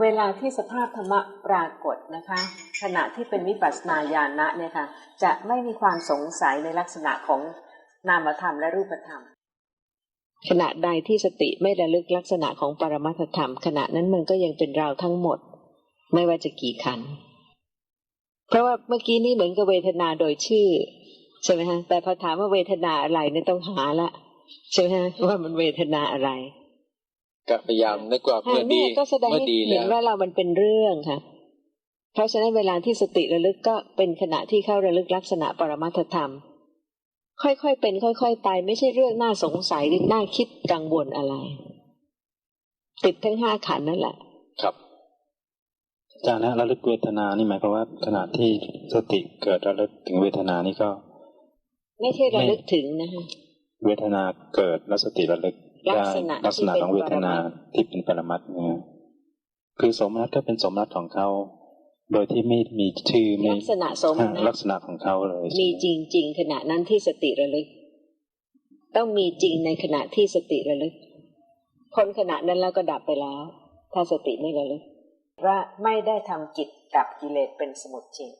เวลาที่สภาพธรรมะปรากฏนะคะ ขณะที่เป็นวิปัสสนาญาณะเนี่ยค่ะจะไม่มีความสงสัยในลักษณะของนามธรรมและรูปธรรม ขณะใดที่สติไม่ระลึกลักษณะของปรมัตธรรม ขณะนั้นมันก็ยังเป็นเราทั้งหมด ไม่ว่าจะกี่ขัน เพราะว่าเมื่อกี้นี่เหมือนกับเวทนาโดยชื่อใช่ไหมฮะแต่พอถามว่าเวทนาอะไรเนี่ยต้องหาละใช่ไหมฮะว่ามันเวทนาอะไร ก็พยายามนึกว่าเมื่อดีเนี่ยก็แสดงเมื่อให้ดีเห็แล้นวว่าเรามันเป็นเรื่องค่ะ เพราะฉะนั้นเวลาที่สติระลึกก็เป็นขณะที่เข้าระลึกลักษณะปรมัตถธรรม ค่อยๆเป็น ค่อยๆไปไม่ใช่เรื่องน่าสงสัยหรือน่าคิดกังวลอะไร ติดทั้งห้าขันธ์นั่นแหละ ครับอาจารย์นะระลึกเวทนานี่หมายความว่าขณะที่สติเกิดระลึกถึงเวทนานี่ก็ ไม่ใช่ระลึกถึงนะคะเวทนาเกิดแล้วสติระลึก ลัได้กษณะลักษณะของเวทนาที่เป็นปรมัตถ์ที่เป็นปรมัตถ์เนี่ยคือสมนัตก็เป็นสมนัตของเขาโดยที่ไม่มีชื่อไม่ลักษณะสมอ่านะลักษณะของเขาเลย มีจริง ๆ ขณะนั้นที่สติระลึก ต้องมีจริงในขณะที่สติระลึกพ้นขณะนั้นแล้วก็ดับไปแล้ว ถ้าสติไม่ระลึกว่าไม่ได้ทำกิจดับกิเลสเป็นสมุทเฉด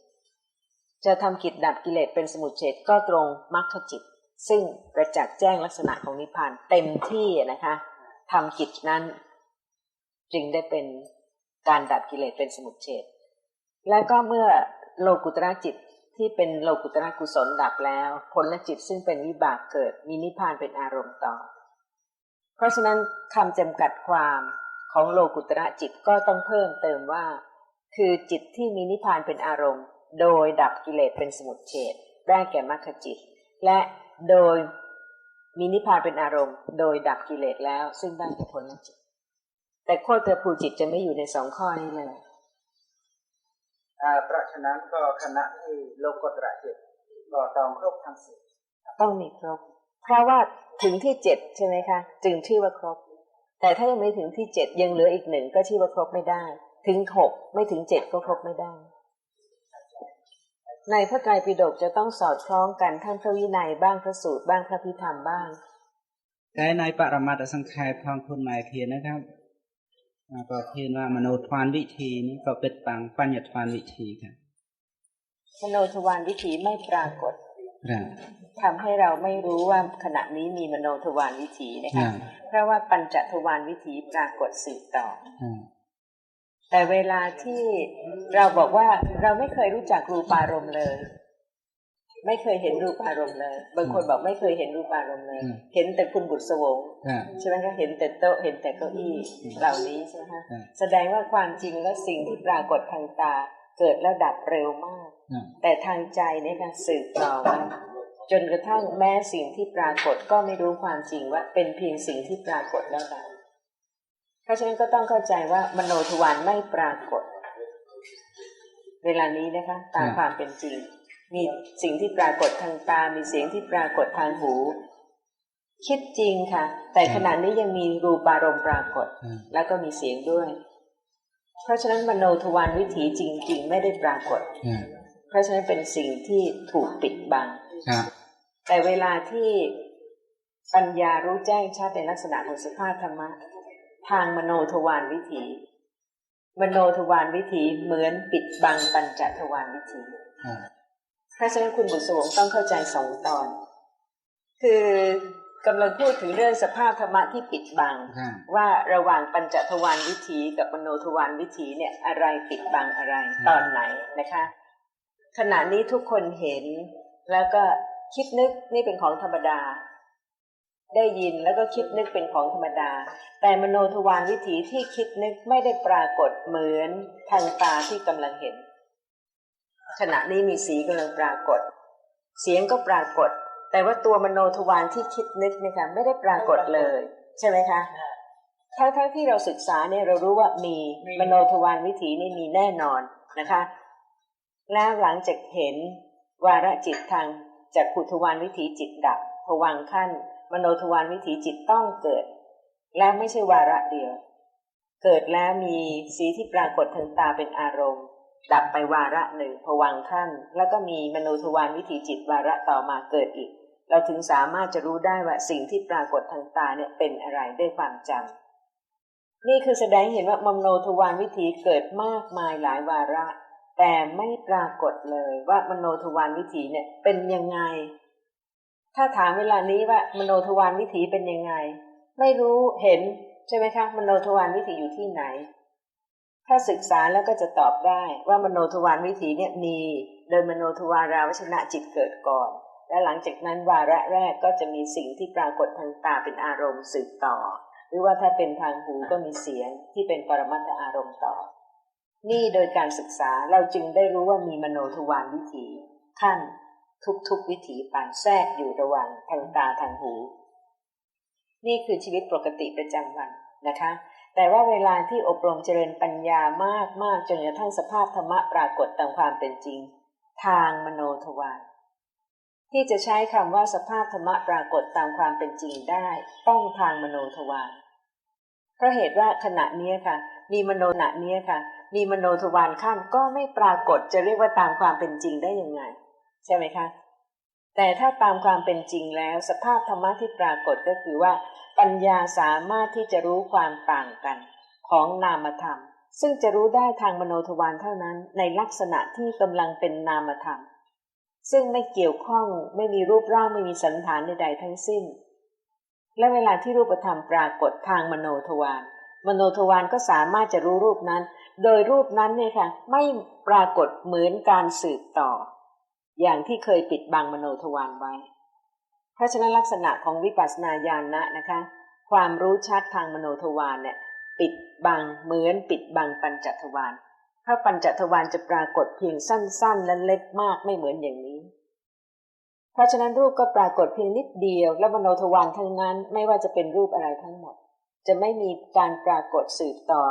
จะทำกิจดับกิเลสเป็นสมุทเฉดก็ตรงมรรคจิต ซึ่งประจักษ์แจ้งลักษณะของนิพพานเต็มที่นะคะทำกิจนั้นจึงได้เป็นการดับกิเลสเป็นสมุทเฉดแล้วก็เมื่อโลกุตระจิตที่เป็นโลกุตระกุศลดับแล้วผลจิตซึ่งเป็นวิบากเกิดมีนิพพานเป็นอารมณ์ต่อ เพราะฉะนั้นคำจำกัดความของโลกุตระจิตก็ต้องเพิ่มเติมว่า คือจิตที่มีนิพพานเป็นอารมณ์ โดยดับกิเลสเป็นสมุทเฉดได้แก่มรรคจิต และ โดยมีนิพพานเป็นอารมณ์ โดยดับกิเลสแล้ว ซึ่งได้แก่ผลจิต แต่โคตรภูจิตจะไม่อยู่ในสองข้อนี้เลยอ่าเพราะฉะนั้นก็คณะที่โลกุตระจิตก็ต้องครบทั้งสี่ต้องมีครบ เพราะว่าถึงที่เจ็ดใช่ไหมคะ จึงชื่อว่าครบ แต่ถ้ายังไม่ถึงที่เจ็ดยังเหลืออีกหนึ่งก็ชื่อว่าครบไม่ได้ ถึงหกไม่ถึงเจ็ดก็ครบไม่ได้ ในพระไตรปิฎกจะต้องสอดคล้องกันทั้งพระวินัยบ้างพระสูตรบ้างพระพิธรรมบ้าง แต่ในปรมาตสังขารพองคุณหมายเพียนนะครับก็เพียนว่ามโนทวานวิธีนี้ก็เป็นปังปัญญทวานวิธีครับมโนทวานวิธีไม่ปรากฏทำให้เราไม่รู้ว่าขณะนี้มีมโนทวานวิถีนะคะเพราะว่าปัญจทวานวิถีปรากฏสืบต่อ แต่เวลาที่เราบอกว่าเราไม่เคยรู้จักรูปารมณ์เลย ไม่เคยเห็นรูปารมณ์เลย บางคนบอกไม่เคยเห็นรูปารมณ์เลย เห็นแต่คุณบุตรสวงครับใช่ไหมคะเห็นแต่โต๊ะเห็นแต่เก้าอี้เหล่านี้ใช่ไหมคะครับแสดงว่าความจริงแล้วสิ่งที่ปรากฏทางตา เกิดแล้วดับเร็วมากครับแต่ทางใจเนี่ยค่ะสืบต่อมาจนกระทั่งแม้สิ่งที่ปรากฏก็ไม่รู้ความจริงว่าเป็นเพียงสิ่งที่ปรากฏแล้วดับ เพราะฉะนั้นก็ต้องเข้าใจว่ามโนทวารไม่ปรากฏ เวลานี้นะคะ ตามความเป็นจริง มีสิ่งที่ปรากฏทางตา มีเสียงที่ปรากฏทางหู คิดจริงค่ะ แต่ขณะนี้ยังมีรูปารมณ์ปรากฏครับแล้วก็มีเสียงด้วย เพราะฉะนั้นมโนทวารวิถีจริง ๆ ไม่ได้ปรากฏครับเพราะฉะนั้นเป็นสิ่งที่ถูกปิดบังครับแต่เวลาที่ปัญญารู้แจ้งชัดในลักษณะของสภาพธรรมะ ทางมโนทวารวิถี มโนทวารวิถีเหมือนปิดบังปัญจทวารวิถีครับเพราะฉะนั้นคุณบุตรสวงต้องเข้าใจสองตอน คือกำลังพูดถึงเรื่องสภาพธรรมะที่ปิดบังครับว่าระหว่างปัญจทวารวิถีกับมโนทวารวิถีเนี่ยอะไรปิดบังอะไรตอนไหนนะคะ ขณะนี้ทุกคนเห็นแล้วก็คิดนึกนี่เป็นของธรรมดา ได้ยินแล้วก็คิดนึกเป็นของธรรมดา แต่มโนทวารวิถีที่คิดนึกไม่ได้ปรากฏเหมือนทางตาที่กำลังเห็น ขณะนี้มีสีกำลังปรากฏ เสียงก็ปรากฏ แต่ว่าตัวมโนทวารที่คิดนึกเนี่ยค่ะไม่ได้ปรากฏเลย ใช่ไหมคะทั้งๆที่เราศึกษาเนี่ยเรารู้ว่ามีมโนทวารวิถีนี่มีแน่นอนนะคะ แล้วหลังจากเห็นวาระจิตทางจากขุทวารวิถีจิตดับผวังขั้น มโนทวารวิถีจิตต้องเกิด และไม่ใช่วาระเดียว เกิดแล้วมีสีที่ปรากฏทางตาเป็นอารมณ์ ดับไปวาระหนึ่งผวังขั้น แล้วก็มีมโนทวารวิถีจิตวาระต่อมาเกิดอีก เราถึงสามารถจะรู้ได้ว่าสิ่งที่ปรากฏทางตาเนี่ยเป็นอะไรด้วยความจนี่คือแสดงเห็นว่ามโนทวารวิถีเกิดมากมายหลายวาระแต่ไม่ปรากฏเลยว่ามโนทวารวิถีเนี่ยเป็นยังไง ถ้าถามเวลานี้ว่ามโนทวารวิถีเป็นยังไง ไม่รู้เห็นใช่ไหมคะมโนทวารวิถีอยู่ที่ไหน ถ้าศึกษาแล้วก็จะตอบได้ว่ามโนทวารวิถีเนี่ยมีโดยมโนทวาราวชนะจิตเกิดก่อน และหลังจากนั้นวาระแรกก็จะมีสิ่งที่ปรากฏทางตาเป็นอารมณ์สืบต่อ หรือว่าถ้าเป็นทางหูก็มีเสียงที่เป็นปรมัตถอารมณ์ต่อ นี่โดยการศึกษาเราจึงได้รู้ว่ามีมโนทวารวิถีขั้น ทุกๆวิถีไปแทรกอยู่ระหว่างทางตาทางหู นี่คือชีวิตปกติประจำวันนะคะ แต่ว่าเวลาที่อบรมเจริญปัญญามากมากจนกระทั่งสภาพธรรมะปรากฏตามความเป็นจริง ทางมโนทวารที่จะใช้คำว่าสภาพธรรมะปรากฏตามความเป็นจริงได้ ต้องทางมโนทวารเพราะเหตุว่าขณะนี้ค่ะ มีมโนขณะนี้ค่ะ มีมโนทวารข้ามก็ไม่ปรากฏจะเรียกว่าตามความเป็นจริงได้ยังไง ใช่ไหมคะ แต่ถ้าตามความเป็นจริงแล้ว สภาพธรรมะที่ปรากฏก็คือว่า ปัญญาสามารถที่จะรู้ความต่างกัน ของนามธรรม ซึ่งจะรู้ได้ทางมโนทวารเท่านั้น ในลักษณะที่กำลังเป็นนามธรรม ซึ่งไม่เกี่ยวข้องไม่มีรูปร่างไม่มีสันฐานใดๆทั้งสิ้น และเวลาที่รูปธรรมปรากฏทางมโนทวารมโนทวารก็สามารถจะรู้รูปนั้น โดยรูปนั้นเนี่ยค่ะ ไม่ปรากฏเหมือนการสืบต่อ อย่างที่เคยปิดบังมโนทวารไว้ เพราะฉะนั้นลักษณะของวิปัสสนาญาณะนะคะ ความรู้ชัดทางมโนทวารเนี่ยปิดบังเหมือนปิดบังปัญจทวารเพราะปัญจทวารจะปรากฏเพียงสั้น ๆ และเล็กมากไม่เหมือนอย่างนี้ เพราะฉะนั้นรูปก็ปรากฏเพียงนิดเดียว และมโนทวารทั้งนั้นไม่ว่าจะเป็นรูปอะไรทั้งหมด จะไม่มีการปรากฏสืบต่อ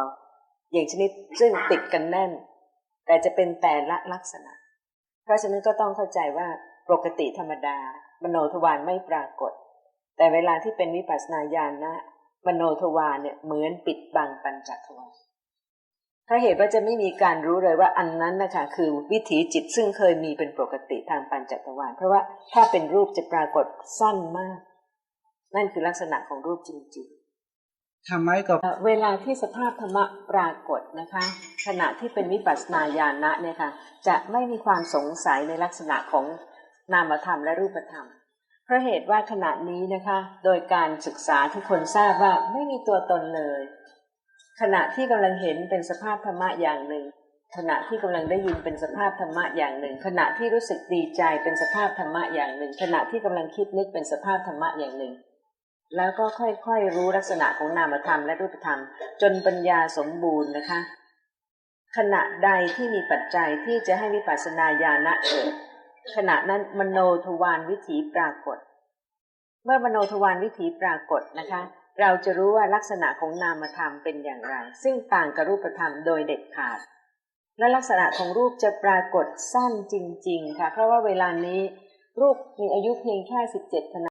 อย่างชนิดซึ่งติดกันแน่น แต่จะเป็นแต่ละลักษณะ เพราะฉะนั้นก็ต้องเข้าใจว่าปกติธรรมดา มโนทวารไม่ปรากฏ แต่เวลาที่เป็นวิปัสสนาญาณนะ มโนทวารเนี่ยเหมือนปิดบังปัญจทวารเพราะเหตุว่าจะไม่มีการรู้เลยว่าอันนั้นนะคะคือวิถีจิตซึ่งเคยมีเป็นปกติทางปัญจทวารเพราะว่าถ้าเป็นรูปจะปรากฏสั้นมาก นั่นคือลักษณะของรูปจริง ทำไมก็เอ่อเวลาที่สภาพธรรมะปรากฏนะคะ ขณะที่เป็นวิปัสสนาญาณะเนี่ยค่ะจะไม่มีความสงสัยในลักษณะของนามธรรมและรูปธรรมเพราะเหตุว่าขณะนี้นะคะ โดยการศึกษาทุกคนทราบว่าไม่มีตัวตนเลย ขณะที่กำลังเห็นเป็นสภาพธรรมะอย่างหนึ่ง ขณะที่กำลังได้ยินเป็นสภาพธรรมะอย่างหนึ่ง ขณะที่รู้สึกดีใจเป็นสภาพธรรมะอย่างหนึ่ง ขณะที่กำลังคิดนึกเป็นสภาพธรรมะอย่างหนึ่ง แล้วก็ค่อยๆรู้ลักษณะของนามธรรมและรูปธรรม จนปัญญาสมบูรณ์นะคะ ขณะใดที่มีปัจจัยที่จะให้วิปัสสนาญาณะเกิดขณะนั้นมโนทวารวิถีปรากฏ เมื่อมโนทวารวิถีปรากฏนะคะ เราจะรู้ว่าลักษณะของนามธรรมเป็นอย่างไร ซึ่งต่างกับรูปธรรมโดยเด็ดขาด และลักษณะของรูปจะปรากฏสั้นจริง ๆ ค่ะ เพราะว่าเวลานี้รูปมีอายุเพียงแค่ 17ขณะ